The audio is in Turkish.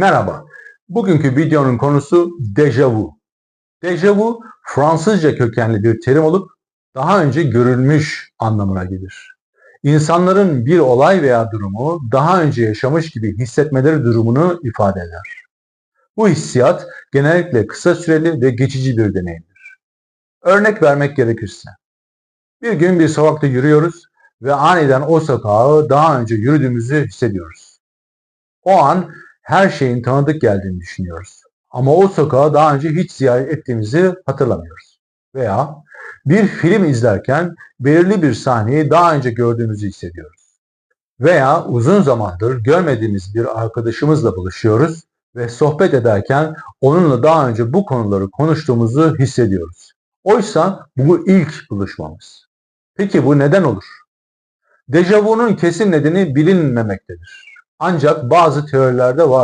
Merhaba. Bugünkü videonun konusu dejavu. Dejavu Fransızca kökenli bir terim olup daha önce görülmüş anlamına gelir. İnsanların bir olay veya durumu daha önce yaşamış gibi hissetmeleri durumunu ifade eder. Bu hissiyat genellikle kısa süreli ve geçici bir deneyimdir. Örnek vermek gerekirse, bir gün bir sokakta yürüyoruz ve aniden o sokağı daha önce yürüdüğümüzü hissediyoruz. O an her şeyin tanıdık geldiğini düşünüyoruz. Ama o sokağı daha önce hiç ziyaret ettiğimizi hatırlamıyoruz. Veya bir film izlerken belirli bir sahneyi daha önce gördüğümüzü hissediyoruz. Veya uzun zamandır görmediğimiz bir arkadaşımızla buluşuyoruz ve sohbet ederken onunla daha önce bu konuları konuştuğumuzu hissediyoruz. Oysa bu ilk buluşmamız. Peki bu neden olur? Dejavunun kesin nedeni bilinmemektedir. Ancak bazı teorilerde var.